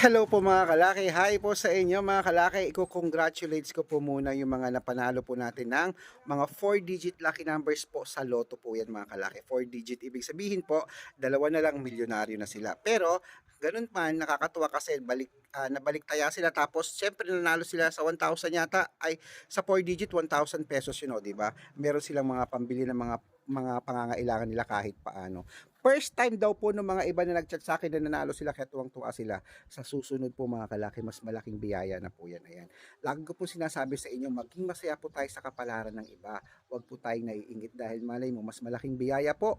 Hello po mga kalaki. Hi po sa inyo mga kalaki. Iko-congratulates ko po muna yung mga napanalo po natin ng mga 4-digit lucky numbers po sa loto po yan mga kalaki. 4-digit ibig sabihin po, dalawa na lang milyonaryo na sila. Pero ganun man, nakakatuwa kasi balik, ah, nabalik taya sila tapos syempre nanalo sila sa 1,000 yata ay sa 4-digit 1,000 pesos yun o, di ba? Meron silang mga pambili ng mga mga pangangailangan nila kahit paano. First time daw po ng mga iba na nag-chat sa akin na nanalo sila kaya tuwang-tuwa sila. Sa susunod po mga kalaki, mas malaking biyaya na po yan. Ayan. Lagi ko po sinasabi sa inyo, maging masaya po tayo sa kapalaran ng iba. Huwag po tayong naiingit dahil malay mo, mas malaking biyaya po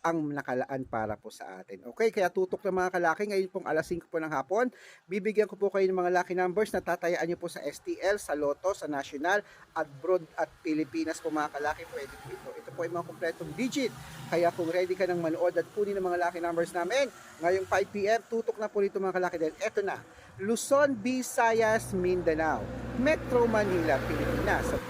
ang nakalaan para po sa atin. Okay, kaya tutok na mga kalaki, ngayon pong alas 5 po ng hapon, bibigyan ko po kayo ng mga lucky numbers na tatayaan nyo po sa STL, sa Lotto, sa National, at Broad at Pilipinas po mga kalaki, pwede po ito. Ito po ay mga kompletong digit. Kaya kung ready ka ng manood at kunin ng mga lucky numbers namin, ngayong 5pm, tutok na po nito mga kalaki dahil eto na, Luzon, Visayas, Mindanao, Metro Manila, Pilipinas, sa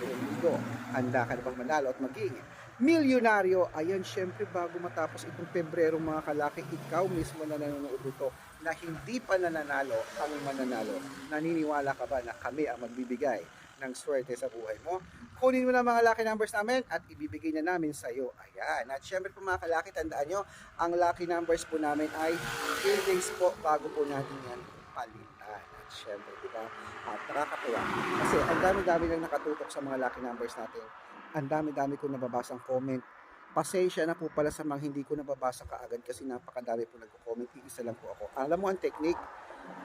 mundo. Handa ka na bang manalo at maging milyonaryo? Ayan, syempre bago matapos itong Pebrero mga kalaki, ikaw mismo na nanonood ito na hindi pa nananalo ang mananalo. Naniniwala ka ba na kami ang magbibigay ng swerte sa buhay mo? Kunin mo na mga lucky numbers namin at ibibigay na namin sa iyo. Ayan. At syempre po mga kalaki, tandaan nyo, ang lucky numbers po namin ay 3 days po bago po natin yan palitan. At syempre, di ba? At nakakatuwa. Kasi ang dami-dami lang nakatutok sa mga lucky numbers natin. Ang dami-dami ko nababasang comment. Pasensya na po pala sa mga hindi ko nababasa kaagad kasi napakadami po nagko-comment. Iisa lang po ako. Alam mo ang technique?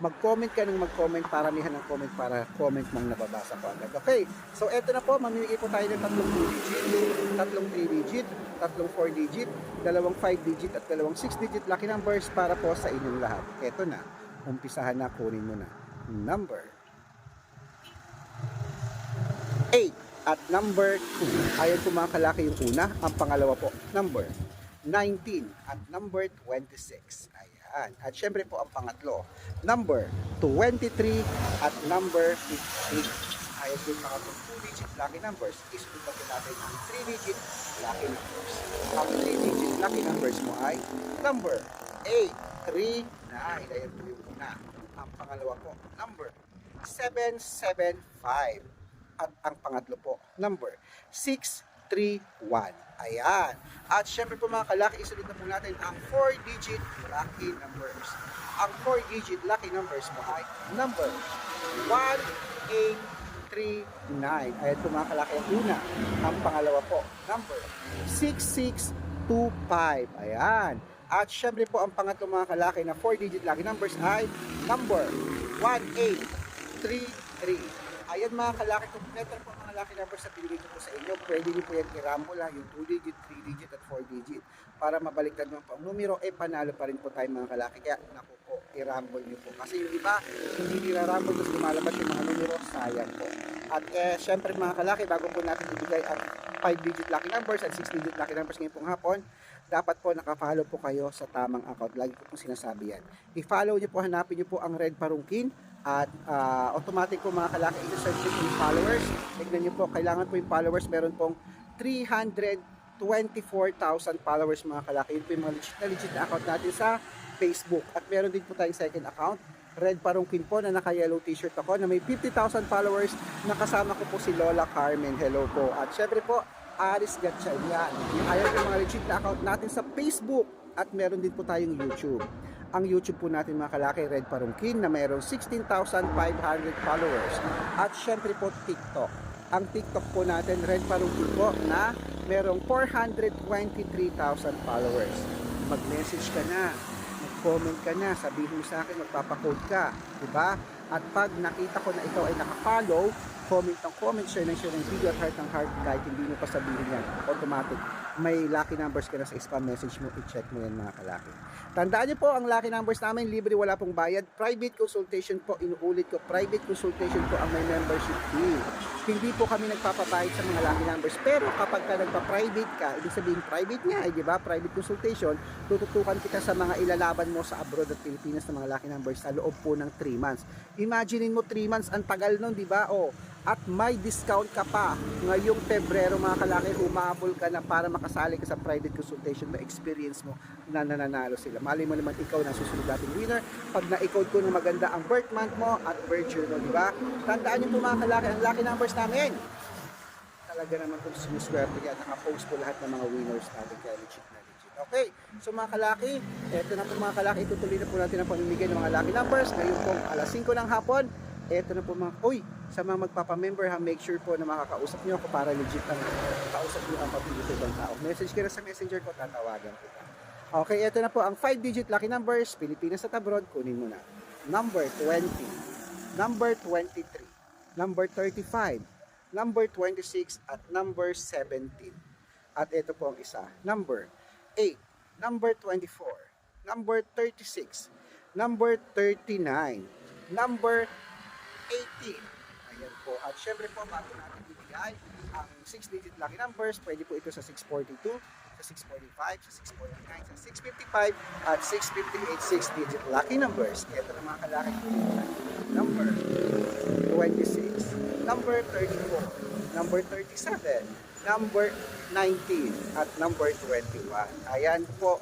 Mag-comment ka ng mag-comment, paramihan ng comment para comment mang nababasa ko agad. Okay, so eto na po, mamimigay po tayo ng tatlong 2 digit, tatlong 3 digit, tatlong 4 digit, dalawang 5 digit at dalawang 6 digit lucky numbers para po sa inyong lahat. Eto na, umpisahan na, kunin mo na. Number 8 at number 2. Ayon po mga kalaki yung una, ang pangalawa po, number 19 at number 26. Ayan. At syempre po ang pangatlo, number 23 at number 15. Ayon po mga 2-digit lucky numbers, isunod natin ang 3-digit lucky numbers. Ang 3-digit lucky numbers mo ay number 8, 3, 9. Ayan po yung una. Ang pangalawa po, number 775 at ang pangatlo po, number 631. Ayan. At syempre po mga kalaki, isunod na po natin ang 4-digit lucky numbers. Ang 4-digit lucky numbers mo ay number 1839. Ayan po mga kalaki ang una. Ang pangalawa po, number 6625. Ayan. At syempre po ang pangatlo mga kalaki na 4-digit lucky numbers ay number 1833. Ayan mga kalaki, kompleto po mga lucky numbers sa pinigay ko po sa inyo. Pwede nyo po yan i-rumble ha, yung 2 digit, 3 digit at 4 digit. Para mabaliktad mo po ang numero, eh panalo pa rin po tayo mga kalaki. Kaya naku po, i-rumble nyo po. Kasi yung iba, hindi nira-rumble, tapos lumalabas yung mga numero, sayang po. At eh, syempre mga kalaki, bago po natin ibigay ang 5 digit lucky numbers at 6 digit lucky numbers ngayong pong hapon, dapat po nakafollow po kayo sa tamang account. Lagi ko po sinasabi yan. I-follow nyo po, hanapin nyo po ang Red Parungkin at ah, automatic po mga kalaki i-search yung followers. Tignan nyo po, kailangan po yung followers. Meron pong 324,000 followers mga kalaki. Yun po yung mga legit na legit na account natin sa Facebook. At meron din po tayong second account. Red Parungkin po na naka-yellow t-shirt ako na may 50,000 followers. Nakasama ko po si Lola Carmen. Hello po. At syempre po, Aris Gatchan yan. Ayan yung mga legit na account natin sa Facebook. At meron din po tayong YouTube. Ang YouTube po natin mga kalaki, Red Parungkin, na mayroong 16,500 followers. At syempre po TikTok. Ang TikTok po natin, Red Parungkin po, na mayroong 423,000 followers. Mag-message ka na, mag-comment ka na, sabihin mo sa akin, magpapakode ka, di ba? At pag nakita ko na ikaw ay nakafollow, comment ng comment, share ng share ng video at heart ng heart kahit hindi mo pa sabihin yan, automatic. May lucky numbers ka na sa spam message mo, i-check mo yan mga kalaki. Tandaan niyo po, ang lucky numbers namin, libre, wala pong bayad. Private consultation po, inuulit ko, private consultation po ang may membership fee. Hindi po kami nagpapabayad sa mga lucky numbers. Pero kapag ka nagpa-private ka, ibig sabihin private nga, eh, di ba? Private consultation, tututukan kita sa mga ilalaban mo sa abroad at Pilipinas ng mga lucky numbers sa loob po ng 3 months. Imaginein mo 3 months, ang tagal nun, di ba? O, at may discount ka pa ngayong Pebrero mga kalaki humabol ka na para makasali ka sa private consultation na experience mo na nananalo sila. Mali mo naman ikaw na susunod nating winner. Pag na-code ko na maganda ang birth month mo at birth mo di ba? Tandaan niyo po mga kalaki ang lucky numbers namin. Talaga naman kung siniswerte yan nakapost po lahat ng mga winners natin kaya legit na legit. Okay so mga kalaki eto na po mga kalaki itutuloy na po natin ang pamimigay ng mga lucky numbers. Ngayon po alas 5 ng hapon eto na po mga, uy, sa mga magpapamember ha, make sure po na makakausap niyo ako para legit ang kausap niyo ang papili ko ibang tao. Message ka na sa messenger ko, tatawagan ko. Okay, eto na po. Ang 5-digit lucky numbers, Pilipinas at abroad, kunin mo na. Number 20, number 23, number 35, number 26, at number 17. At ito po ang isa, number 8, number 24, number 36, number 39, number 18. Ayan po. At syempre po, bago natin bibigay ang 6-digit lucky numbers, pwede po ito sa 642, sa 645, sa 649, sa 655, at 658 6-digit lucky numbers. Ito na mga kalaki po. Number 26, number 34, number 37, number 19, at number 21. Ayan po,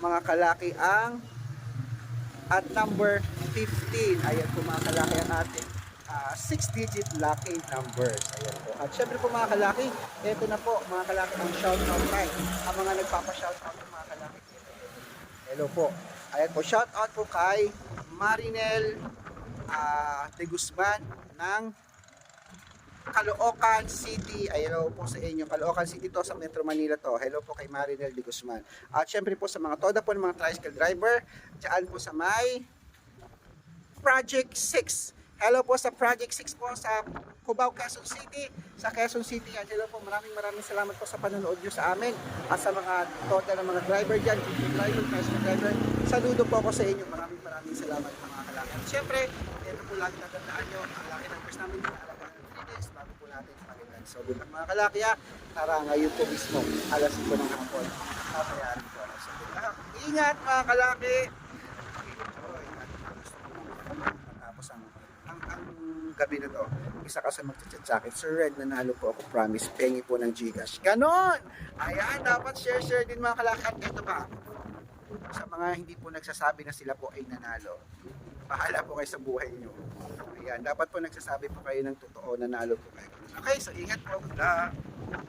mga kalaki ang at number 15. Ayan po mga kalaki ang ating 6-digit lucky numbers. Ayan po. At syempre po mga kalaki, ito na po mga kalaki ang shoutout time. Ang mga nagpapa-shoutout po mga kalaki. Hello po. Ayan po, shoutout po kay Marinel ah, de Guzman ng Caloocan City. Hello po sa inyo. Caloocan City to sa Metro Manila to. Hello po kay Marinel de Guzman. At syempre po sa mga toda po ng mga tricycle driver, dyan po sa may Project 6. Hello po sa Project 6 po sa Cubao, Quezon City. Sa Quezon City, hello po. Maraming maraming salamat po sa panonood nyo sa amin. At sa mga toda ng mga driver dyan, jeep driver, tricycle driver. Saludo po ako sa inyo. Maraming maraming salamat po mga kalaki. At syempre, ito po lagi tatandaan nyo. Ang laki numbers namin yung alagaan ng 3 days bago po natin palitan. So, good mga kalaki ha. Tara ngayon po mismo, alas 5 ng hapon. Papayarin ko. So. Ingat mga kalaki. Tapos ang, ang, gabi na to, isa ka sa magchat sa akin, Sir Red, nanalo po ako, promise, pengi po ng Gcash. Ganon! Ayan, dapat share-share din mga kalaki. At ito pa, sa mga hindi po nagsasabi na sila po ay nanalo, bahala po kayo sa buhay nyo. Ayan, dapat po nagsasabi po kayo ng totoo, nanalo po kayo. Okay, so ingat po. Good.